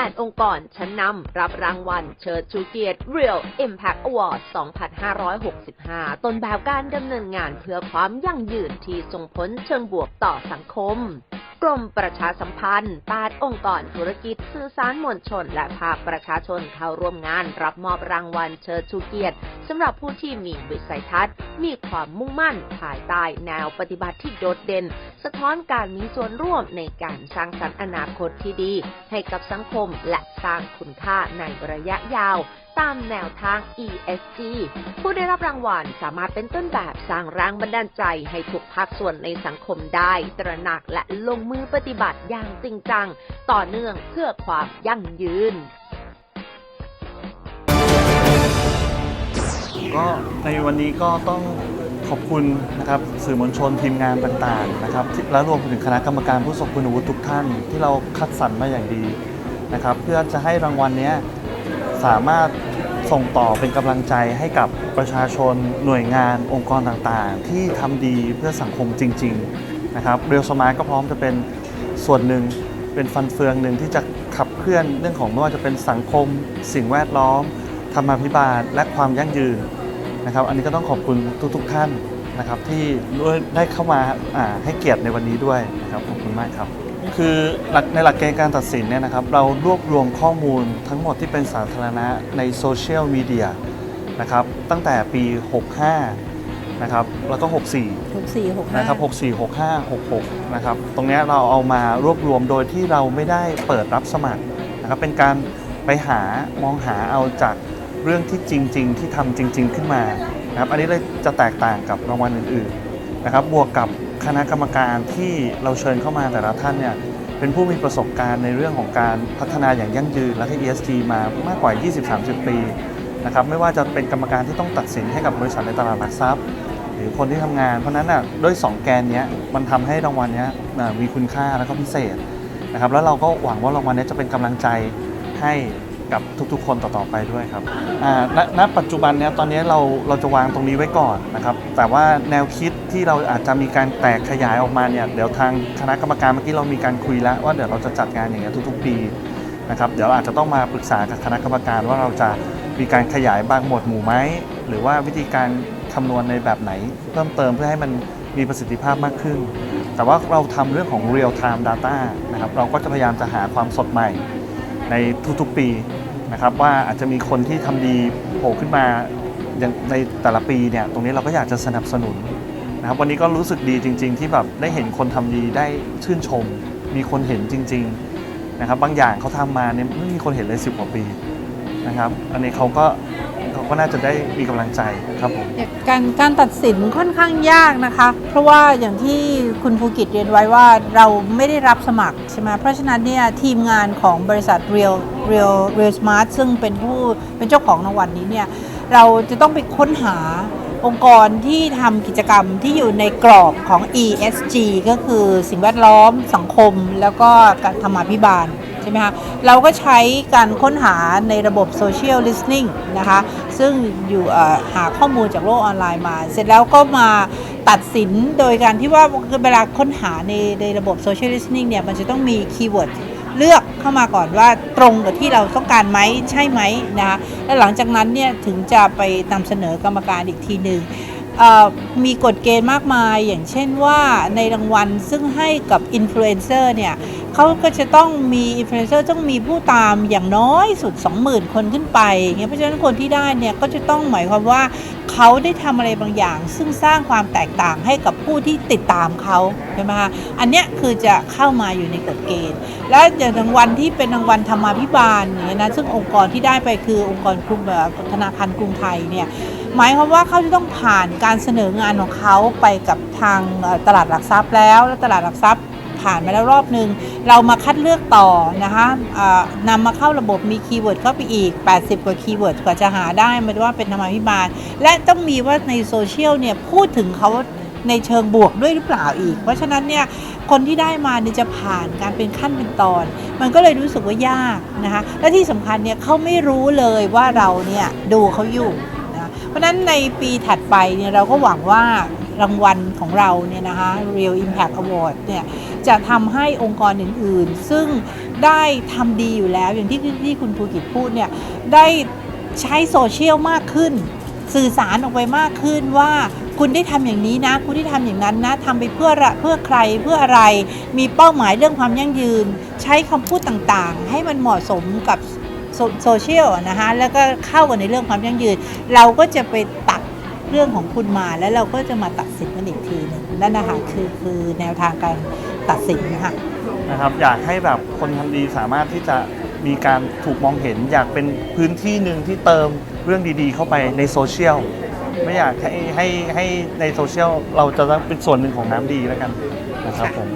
8 องค์กรชั้นนำรับรางวัลเชิดชูเกียรติ Real Impact Award 2565 ต้นแบบการดำเนินงานเพื่อความยั่งยืนที่ส่งผลเชิงบวกต่อสังคมกรมประชาสัมพันธ์8องค์กรธุรกิจสื่อสารมวลชน และภาคประชาชนเข้าร่วมงาน รับมอบรางวัลเชิดชูเกียรติสำหรับผู้ที่มีวิสัยทัศน์ มีความมุ่งมั่นภายใต้แนวปฏิบัติที่โดดเด่น สะท้อนการมีส่วนร่วมในการสร้างสรรค์อนาคตที่ดี ให้กับสังคมและสร้างคุณค่าในระยะยาว ตามแนวทาง ESG ผู้ได้รับรางวัลสามารถเป็นต้นแบบสร้างแรงบันดาลใจให้ทุกภาคส่วนในสังคมได้ ตระหนักและลงมือปฏิบัติอย่างจริงจัง ต่อเนื่องเพื่อความยั่งยืนก็ในวันนี้ก็ต้อง ขอบคุณนะครับสื่อมวลชนทีมงานต่างๆนะครับและรวมถึงคณะกรรมการผู้ทรงคุณวุฒิทุกท่านที่เราคัดสรรมาอย่างดีนะครับ เพื่อจะให้รางวัลนี้สามารถส่งต่อเป็นกำลังใจให้กับประชาชนหน่วยงานองค์กรต่างๆ ที่ทำดีเพื่อสังคมจริง ๆนะครับเรียวสมาร์ก็พร้อมจะเป็นส่วนหนึ่งเป็นฟันเฟืองหนึ่งที่จะขับเคลื่อนเรื่องของไม่ว่าจะเป็นสังคม สิ่งแวดล้อมธรรมาภิบาลและความยั่งยืน นะครับอันนี้ก็ต้องขอบคุณทุก ๆ ท่านนะครับที่ด้วยได้เข้ามาอ่าให้เกียรติในวันนี้ด้วยนะครับขอบคุณมากครับ คือหลักในหลักเกณฑ์การตัดสินเนี่ยนะครับเรารวบรวมข้อมูลทั้งหมดที่เป็นสาธารณะในโซเชียลมีเดียนะครับตั้งแต่ปี 65 นะครับแล้วก็ 64 64 65นะครับ64 65 66 นะครับตรงเนี้ยเราเอามารวบรวมโดยที่เราไม่ได้เปิดรับสมัครนะครับเป็นการไปหามองหาเอาจาก เรื่องที่จริง ๆ ที่ทำจริง ๆ ขึ้นมานะครับอันนี้เลยจะแตกต่างกับรางวัลอื่นๆนะครับบวกกับคณะกรรมการที่เราเชิญเข้ามาแต่ละท่านเนี่ยเป็นผู้มีประสบการณ์ในเรื่องของการพัฒนาอย่างยั่งยืนและให้ ESG มามากกว่า 20-30 ปีนะครับไม่ว่าจะเป็นกรรมการที่ต้องตัดสินให้กับบริษัทในตลาดหลักทรัพย์ หรือคนที่ทำงาน เพราะนั้นน่ะด้วย 2 แกนนี้มันทำให้รางวัลนี้มีคุณค่าแล้วก็พิเศษนะครับแล้วเราก็หวังว่ารางวัลนี้จะเป็นกำลังใจให้ กับทุกๆ คนต่อๆไปด้วยครับณณปัจจุบันเนี้ยตอนนี้เราเราจะวางตรงนี้ไว้ก่อนนะครับ แต่ว่าแนวคิดที่เราอาจจะมีการแตกขยายออกมาเนี่ยเดี๋ยวทางคณะกรรมการเมื่อกี้เรามีการคุยแล้วว่าเดี๋ยวเราจะจัดงานอย่างเงี้ยทุก ๆ ปีนะครับเดี๋ยวอาจจะต้องมาปรึกษากับคณะกรรมการว่าเราจะมีการขยายบางหมวดหมู่ไหมหรือว่าวิธีการคำนวณในแบบไหน เพิ่มเติมเพื่อให้มันมีประสิทธิภาพมากขึ้น แต่ว่าเราทำเรื่องของ real time data นะครับเราก็จะพยายามจะหาความสดใหม่ในทุกๆปี นะครับว่าอาจจะมีคนที่ทำดีโผล่ขึ้นมาในแต่ละปีเนี่ยตรงนี้เราก็อยากจะสนับสนุนนะครับวันนี้ก็รู้สึกดีจริง ๆ ที่แบบได้เห็นคนทำดีได้ชื่นชม มีคนเห็นจริงๆนะครับบางอย่างเขาทำมาเนี่ยไม่มีคนเห็นเลยสิบกว่าปีนะครับอันนี้เขาก็ เขาก็น่าจะได้มีกำลังใจครับผมการการตัดสินค่อนข้างยากนะคะ เพราะว่าอย่างที่คุณภูกิจเรียนไว้ว่าเราไม่ได้รับสมัครใช่ไหมเพราะฉะนั้นเนี่ยทีมงานของบริษัท Real Real Real Smart ซึ่งเป็นผู้เป็นเจ้าของรางวัลนี้เนี่ยเราจะต้องไปค้นหาองค์กรที่ทำกิจกรรมที่อยู่ในกรอบของ ESG ก็คือสิ่งแวดล้อมสังคมแล้วก็การธรรมาภิบาลใช่ไหมคะ เราก็ใช้การค้นหาในระบบ Social Listening นะคะ ซึ่งอยู่หาข้อมูลจากโลกออนไลน์มา เสร็จแล้วก็มาตัดสินโดยการที่ว่าเวลาค้นหาในในระบบ Social Listening เนี่ยมันจะต้องมีคีย์เวิร์ดเลือกเข้ามาก่อนว่าตรงกับที่เราต้องการไหมใช่ไหมนะคะแล้วหลังจากนั้นเนี่ยถึงจะไปนำเสนอกรรมการอีกทีหนึ่งมีกฎเกณฑ์มากมายอย่างเช่นว่าในรางวัลซึ่งให้กับอินฟลูเอนเซอร์เนี่ยเขาก็จะต้องมีอินฟลูเอนเซอร์ต้องมีผู้ตามอย่างน้อยสุด 20,000 คนขึ้นไปเงี้ยเพราะฉะนั้นคนที่ได้เนี่ยก็จะต้องหมายความว่าเขาได้ทำอะไรบางอย่าง ซึ่งสร้างความแตกต่างให้กับผู้ที่ติดตามเขาใช่ไหมคะอันเนี้ยคือจะเข้ามาอยู่ในกฎเกณฑ์ และอย่างรางวัลที่เป็นรางวัลธรรมาภิบาลอย่างเงี้ยนะซึ่งองค์กรที่ได้ไปคือองค์กรกรุงธนาคารกรุงไทยเนี่ยหมายความว่าเขาจะต้องผ่านการเสนองานของเขาไปกับทางตลาดหลักทรัพย์แล้วแล้วตลาดหลักทรัพย์ ผ่านมาแล้วรอบหนึ่งเรามาคัดเลือกต่อนะคะนำมาเข้าระบบมีคีย์เวิร์ดเข้าไปอีก 80 กว่าคีย์เวิร์ดกว่าจะหาได้มันว่าเป็นธรรมาภิบาล และต้องมีว่าในโซเชียลเนี่ยพูดถึงเขาในเชิงบวกด้วยหรือเปล่าอีก เพราะฉะนั้นเนี่ยคนที่ได้มาเนี่ยจะผ่านการเป็นขั้นเป็นตอน มันก็เลยรู้สึกว่ายากนะคะและที่สำคัญเนี่ยเขาไม่รู้เลยว่าเราเนี่ยดูเขาอยู่นะเพราะฉะนั้นในปีถัดไปเนี่ยเราก็หวังว่า รางวัลของเราเนี่ยนะคะ Real Impact Award เนี่ยจะทำให้องค์กรอื่นๆ ซึ่งได้ทำดีอยู่แล้ว อย่างที่ที่คุณภูกิจพูดเนี่ยได้ใช้โซเชียลมากขึ้น สื่อสารออกไปมากขึ้นว่าคุณได้ทำอย่างนี้นะ คุณได้ทำอย่างนั้นนะทำไปเพื่อเพื่อใครเพื่ออะไร มีเป้าหมายเรื่องความยั่งยืน ใช้คำพูดต่างๆ ให้มันเหมาะสมกับโซเชียลนะคะแล้วก็เข้ากันในเรื่องความยั่งยืน เราก็จะไปตัด เรื่องของคุณมาแล้วเราก็จะมาตัดสินกันอีกทีหนึงนั่นนะคะคือคือแนวทางการตัดสินค่ะนะครับ อยากให้แบบคนทำดีสามารถที่จะมีการถูกมองเห็น อยากเป็นพื้นที่หนึ่งที่เติมเรื่องดีๆ เข้าไปในโซเชียลไม่อยากให้ให้ให้ในโซเชียลเราจะต้องเป็นส่วนหนึ่งของน้ำดีแล้วกันนะครับผม